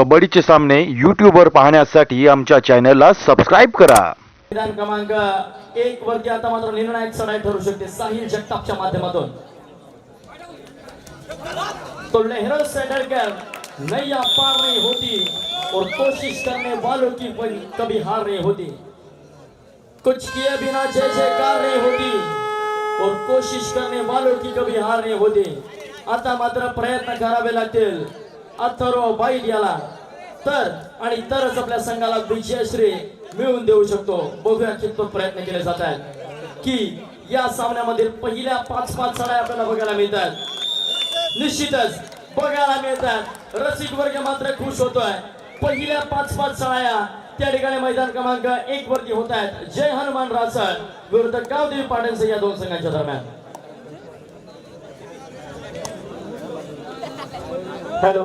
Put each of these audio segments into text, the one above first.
कबड्डीचे सामने यूट्यूबवर पाहण्यासाठी आमच्या चॅनलला सबस्क्राईब करा. मैदान क्रमांक एक वरती आता मात्र निर्णायक चढाई ठरू शकते. साहिल जगतापच्या माध्यमातून. तो लहरों से डरकर नैया पार नहीं होती. और कोशिश करने वालों की कभी हार नहीं होती. कुछ किए बिना जय जयकार नहीं होती. और कोशिश करने वालों की कभी हार नाही होती. आता मात्र प्रयत्न करावे लागतील. अथर्व बाईल याला तर आणि तरच आपल्या संघाला विजयश्री मिळवून देऊ शकतो. बघूया कितपत प्रयत्न केले जात आहेत. की या सामन्यामध्ये पहिल्या पाच पाच चढाई आपल्याला बघायला मिळतात. निश्चितच बघायला मिळतात. रसिक वर्ग मात्र खुश होतोय. पहिल्या पाच पाच चढाया त्या ठिकाणी मैदान क्रमांक एक वरती होत आहेत. जय हनुमान रासळ विरुद्ध गावदेवी पाटणसे या दोन संघांच्या दरम्यान. हॅलो.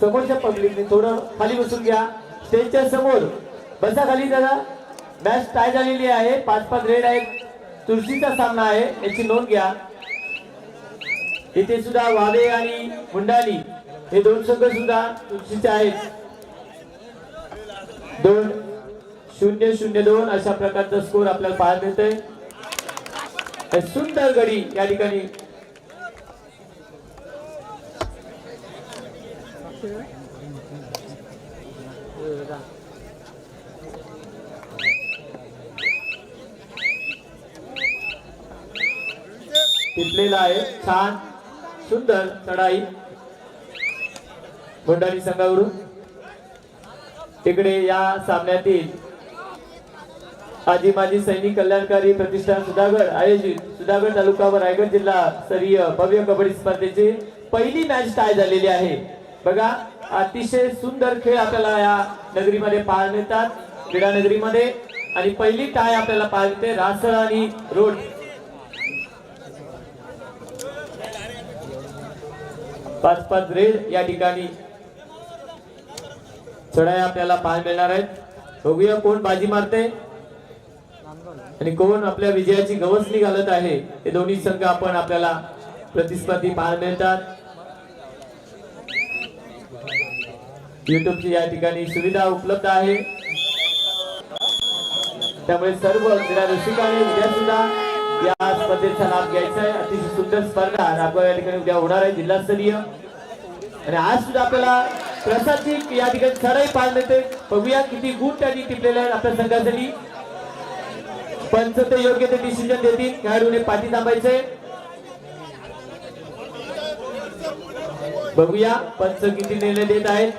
समोरच्या पब्लिकने थोडं खाली बसून घ्या. स्टेजच्या समोर. बसा खाली दादा मॅच टाय झालेली आहे. पाच पाच रेड आहेत. तुळशीचा सामना आहे. याची नोंद घ्या. इथे सुद्धा वावे आणि मुंडाली हे दोन संघ सुद्धा तुळशीचे आहेत. दोन शून्य शून्य दोन अशा प्रकारचा स्कोर आपल्याला पाहायला मिळतोय. सुंदर गडी या ठिकाणी टिपलेला आहे. छान. सुंदर चढाई. भंडारी संघावरून. तिकडे या सामन्यातील आजी माजी सैनिक कल्याणकारी प्रतिष्ठान सुधागड आयोजित. सुधागड तालुका व रायगड जिल्हा स्तरीय भव्य कबड्डी स्पर्धेची पहिली मॅच टाय झालेली आहे. बघा अतिशय सुंदर खेळ आपल्याला या नगरीमध्ये पाहायला मिळतात. क्रीडा नगरीमध्ये. आणि पहिली टाय आपल्याला पाहायला मिळते रासळ आणि रोड. पाच पाच रेड या ठिकाणी चढाई आपल्याला पाहायला मिळणार आहेत. बघूया कोण बाजी मारते. आणि कोण आपल्या विजयाची गवसणी घालत आहे. हे दोन्ही संघ आपण आपल्याला प्रतिस्पर्धी पाहायला मिळतात. युट्यूबची या ठिकाणी सुविधा उपलब्ध आहे. त्यामुळे सर्व क्रीडा रसिकांनी उद्या सुद्धा या स्पर्धेचा लाभ घ्यायचा आहे. अतिशय सुंदर स्पर्धा राबवा या ठिकाणी उद्या होणार आहे जिल्हास्तरीय. आणि आज सुद्धा आपल्याला प्रसादची या ठिकाणी चढाई पाहायला मिळते बघूया किती गुण त्यांनी टिपलेले आहेत आपल्या संघासाठी. पंच ते योग्य ते डिसिजन देतील. खेळाडूने पाठी थांबायचे बघूया पंच किती निर्णय देत आहेत.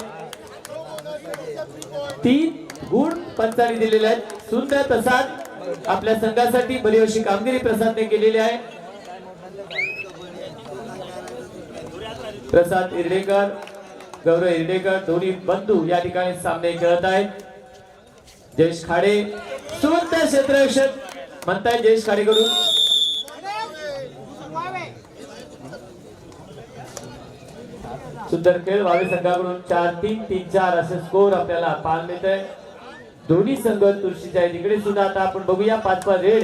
तीन गुण पंचाने दिलेले आहेत. सुंदर प्रसाद आपल्या संघासाठी बरी अशी कामगिरी प्रसादने केलेली आहे. प्रसाद इर्डेकर गौरव इर्डेकर दोन्ही बंधू या ठिकाणी सामने खेळत आहेत. जयेश खाडे सुंदर क्षेत्ररक्षक म्हणताय जयेश खाडेकडून. सुंदर खेळ बावीस संघाकडून चार तीन तीन चार असे स्कोर आपल्याला पाहायला मिळत आहे दोन्ही संघ तुळशीचे आहेत. इकडे सुद्धा आता आपण बघूया पाच पाच रेड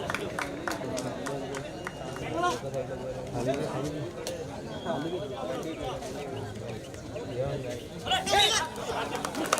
好嘞好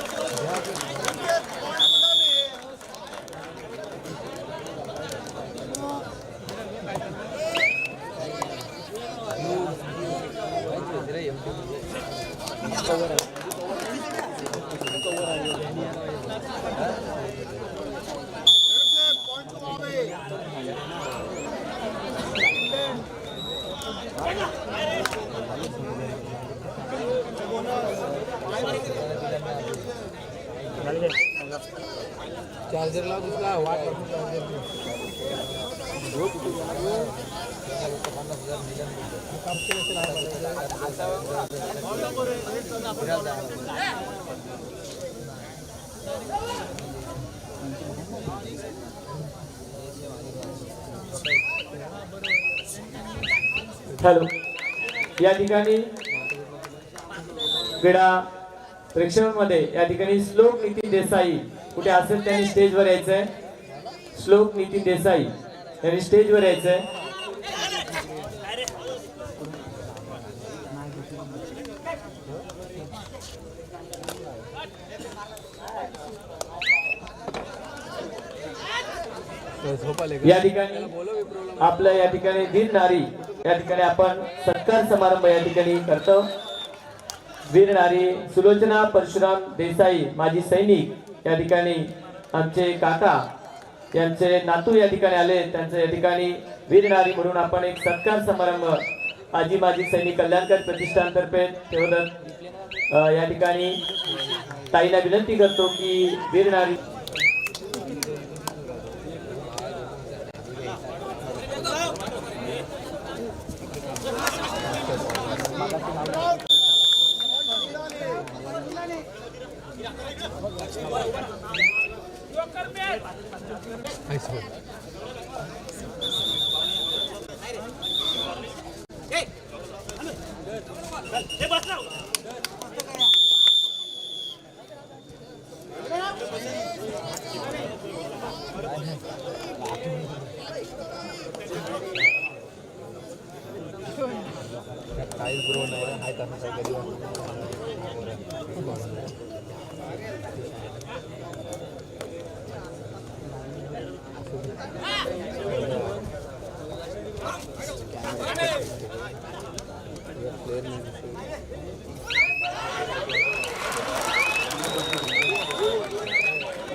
चार्जर लाव दुसरा वाट हॅलो. या ठिकाणी क्रीडा प्रेक्षकांमध्ये या ठिकाणी श्लोक नितीन देसाई कुठे असेल त्यांनी स्टेजवर यायचंय. श्लोक नितीन देसाई त्यांनी स्टेजवर यायचंय. या ठिकाणी आपलं या ठिकाणी वीर नारी या ठिकाणी आपण सत्कार समारंभ या ठिकाणी करतो. वीर नारी सुलोचना परशुराम देसाई माजी सैनिक या ठिकाणी आमचे काका यांचे नातू या ठिकाणी आले त्यांचं या ठिकाणी वीर नारी म्हणून आपण एक सत्कार समारंभ आजी माजी सैनिक कल्याणकर प्रतिष्ठानतर्फे ठेवलं. या ठिकाणी ताईला विनंती करतो की वीर नारी काहीच बरोबर नाही रे. हाय तसं काय कधी लॉक कर पहिले. ये तू इथं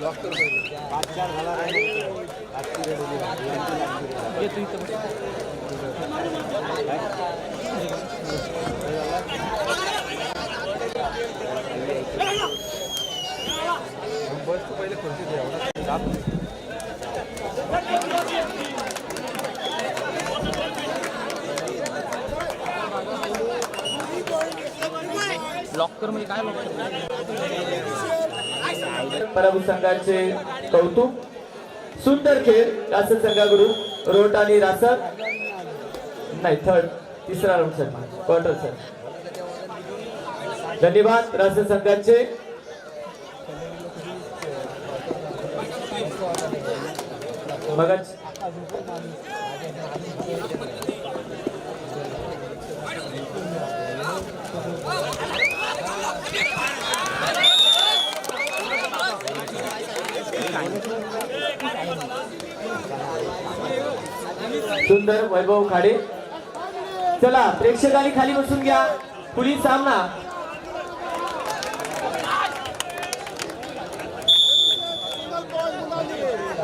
बस. बस तू पहिले खुर्ची दे जात नाही. लॉक कर म्हणजे काय लॉक कर पराभूत संघाचे कौतुक. सुंदर खेळ रासद संघाकडून रोट आणि रासद. नाही थर्ड तिसरा राऊंड सर क्वार्टर सर धन्यवाद रासद संघाचे. मगच. सुंदर वैभव खाडे. चला प्रेक्षकांनी खाली बसून घ्या. पुढील सामना.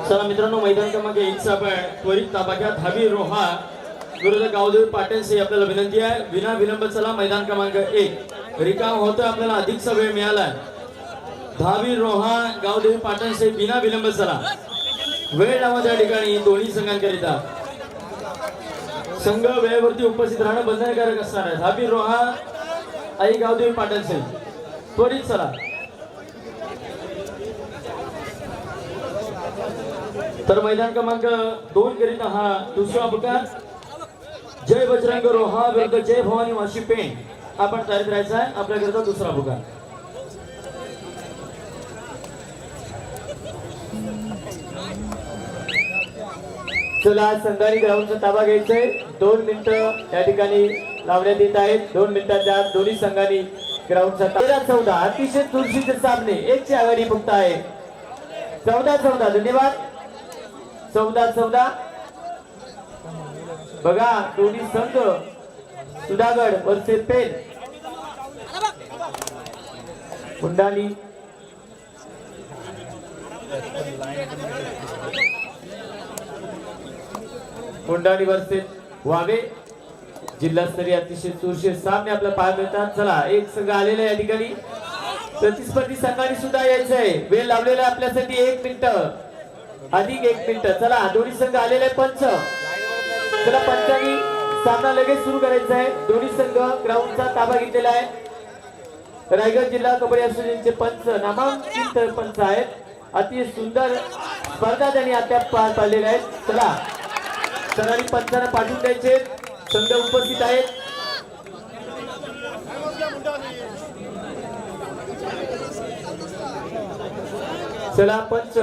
चला मित्रांनो मैदान क्रमांक एकचा आपण त्वरित ताबा घ्या. धावी रोहा विरुद्ध गावदेवी पाटील आपल्याला विनंती आहे. विना विलंब चला मैदान क्रमांक एक. रिकाम होतं आपल्याला अधिकचा वेळ मिळाला धावी रोहा गावदेवी पाटण विना विलंब चला. वेळ लावा त्या ठिकाणी दोन्ही संघांकरिता. संघ वेळेवरती उपस्थित राहणं बंधनकारक असणार आहे. धाबी रोहा आई गावदेवी पाटण त्वरित चला. तर मैदान क्रमांक दोन करिता हा दुसरा अपघात. जय बजरंग रोहा विरुद्ध जय भवानी वाशी पेंट आपण तयार करायचा आहे. आपल्याकरता दुसरा भुगा चला संघाने ग्राउंडचा ताबा घ्यायचंय. दोन मिनिटं या ठिकाणी लावण्यात येत आहेत. दोन मिनिटाच्या आत दोन्ही संघांनी ग्राउंडचा ताबा तेरा चौदा. अतिशय तुळशीचे सामने. एकची आघाडी फक्त आहे. चौदा चौदा. धन्यवाद. चौदा चौदा. बघा दोन्ही संघ सुधागड वरचे पेन. कुंडाली. कुंडाली वर्सेस वावे. जिल्हास्तरीय अतिशय चुरशीर सामने आपल्याला पाहायला मिळतात. चला एक संघ आलेला आहे या ठिकाणी. प्रतिस्पर्धी संघाने सुद्धा यायचं आहे वेळ लावलेला आपल्यासाठी एक मिनिट. अधिक एक मिनिट. चला दोन्ही संघ आलेले आहे पंच. चला पंचांनी सामना लगेच सुरू करायचा आहे. दोन्ही संघ ग्राउंडचा ताबा घेतलेला आहे. रायगड जिल्हा कबड्डी असोसिएशनचे पंच नामांकित पंच आहेत. अति सुंदर स्पर्धा त्यांनी अद्याप पार पाडलेल्या आहेत. चला. सरांनी पंचांना पाठवून द्यायचे. संघ उपस्थित आहेत. चला पंच.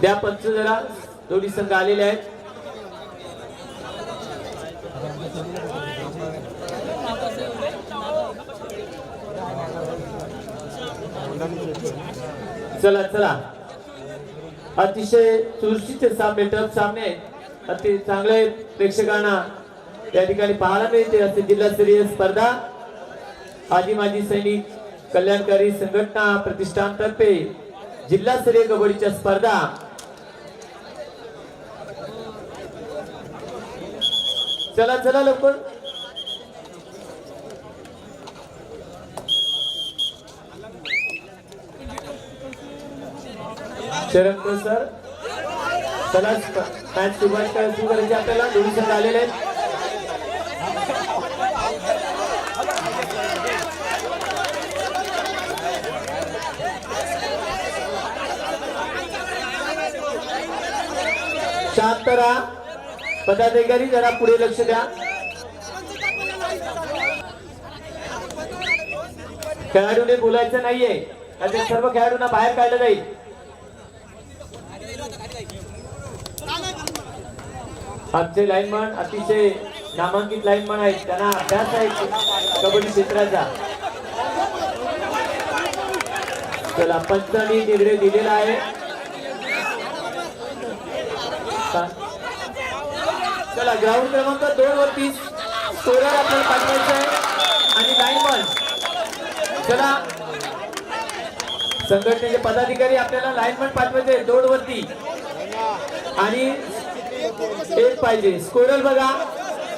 द्या पंच जरा. दोन्ही संघ आलेले आहेत. चला चला. अतिशय चुरशीचे सामने टफ सामने. आहेत. अति चांगले प्रेक्षकांना त्या ठिकाणी पाहायला मिळते. असे जिल्हास्तरीय स्पर्धा. आजी माजी सैनिक कल्याणकारी संघटना प्रतिष्ठानतर्फे जिल्हास्तरीय कबड्डीच्या स्पर्धा. चला चला लवकर. शरद सर चला मॅच सुरुवात करा- सुरू करायची आपल्याला. दोन्ही संघ आलेले आहेत. शांत राहा पदाधिकारी जरा पुढे लक्ष द्या. खेळाडूने बोलायचं नाहीये. आता सर्व खेळाडूंना बाहेर काढलं जाईल. आमचे लाईनमन अतिशय नामांकित लाईनमन आहेत. त्यांना अभ्यास आहे. कबड्डी क्षेत्राचा. चला पंचानी निर्णय दिलेला आहे. चला ग्राउंड क्रमांक दोन वरती सोलर आपल्याला पाठवायचं आहे. आणि लाईनमन. चला. संघटनेचे पदाधिकारी आपल्याला लाईनमन पाठवायचे दोन वरती. आणि एक पाहिजे. स्कोरल बघा.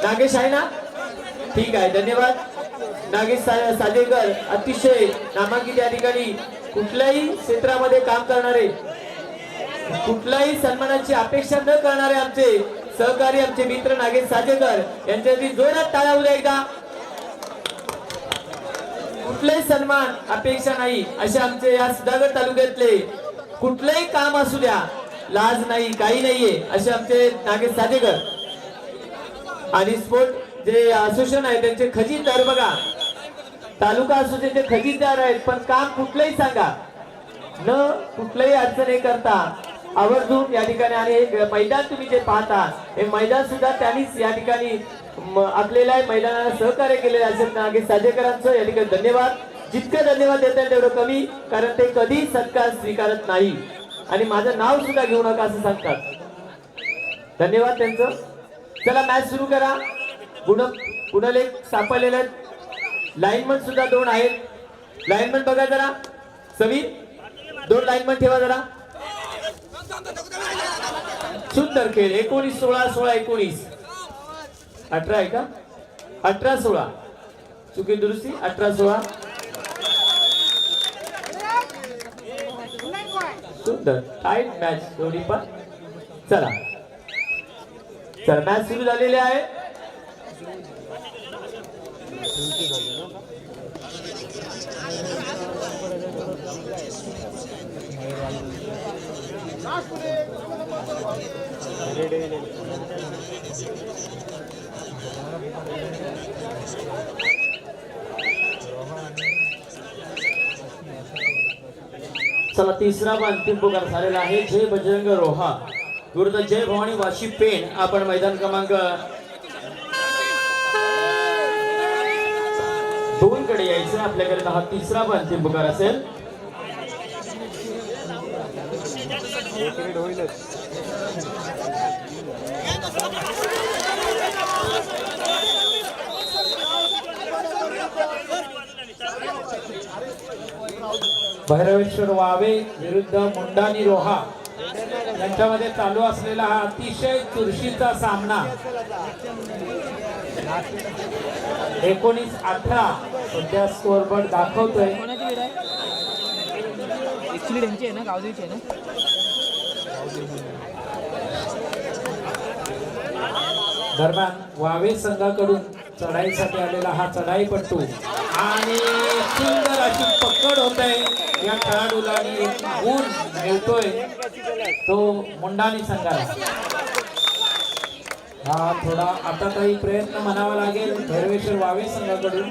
नागेश आहे ना? ठीक आहे धन्यवाद. नागेश साजेकर अतिशय नामांकित या ठिकाणी. कुठल्याही क्षेत्रामध्ये काम करणारे कुठल्याही सन्मानाची अपेक्षा न करणारे आमचे सहकारी आमचे मित्र नागेश साजेकर यांच्यासाठी जोरात टाळा उद्या एकदा. कुठलाही सन्मान अपेक्षा नाही असे आमचे या सुधागड तालुक्यातले कुठलंही काम असू द्या. लाज नाही काही नाहीये. असे आमचे नागेश साजेकर आणि स्पोर्ट जे असोसिएशन आहे त्यांचे खजिनदार बघा. तालुका असोसिएशनचे खजिनदार आहेत पण काम कुठलंही सांगा. न कुठलंही अडचणी करता आवर्जून या ठिकाणी आणि हे मैदान तुम्ही जे पाहता हे मैदान सुद्धा त्यांनीच या ठिकाणी आपल्याला आखलेलं आहे मैदानाला सहकार्य केलेलं असेल नागेश साजेकरांचं या ठिकाणी धन्यवाद. जितकं धन्यवाद देता येईल तेवढं कमी कारण ते कधी सत्कार स्वीकारत नाही. आणि माझं नाव सुद्धा घेऊ नका असं सांगतात. धन्यवाद त्यांचं. चला मॅच सुरू करा. गुण एक सापडलेले आहेत. लाईनमन सुद्धा दोन आहेत. लाईनमन बघा जरा. समीर दोन लाईनमन ठेवा जरा. सुंदर खेळ. एकोणीस सोळा सोळा एकोणीस. अठरा आहे का? अठरा सोळा. चुकी दुरुस्ती? अठरा सोळा. सुंदर टाईट मॅच दोन्ही पण. चला. चला मॅच सुरू झालेली आहे. चला तिसरा व अंतिम पुकार झालेला आहे. जय बजरंग रोहा. विरुद्ध जय भवानी वाशी पेन आपण मैदान क्रमांक दोन कडे यायचं. आपल्याकडे हा तिसरा व अंतिम पुकार असेल. भैरवेश्वर वावे विरुद्ध मुंडानी रोहा. यांच्यामध्ये चालू असलेला हा अतिशय चुरशीचा सामना. एकोणीस अठरा सध्या स्कोअर बोर्ड दाखवतोय त्यांची आहे ना गावदेवीची आहे ना? दरम्यान वावे संघाकडून चढाईसाठी आलेला हा चढाईपट्टू. आणि सुंदर अशी पकड होत आहे. या खेळाडूला आणि एक गुण मिळतोय तो मुंडानी संघाला. हा थोडा आता काही प्रयत्न म्हणावा लागेल. भैरवेश्वर वावे संघाकडून.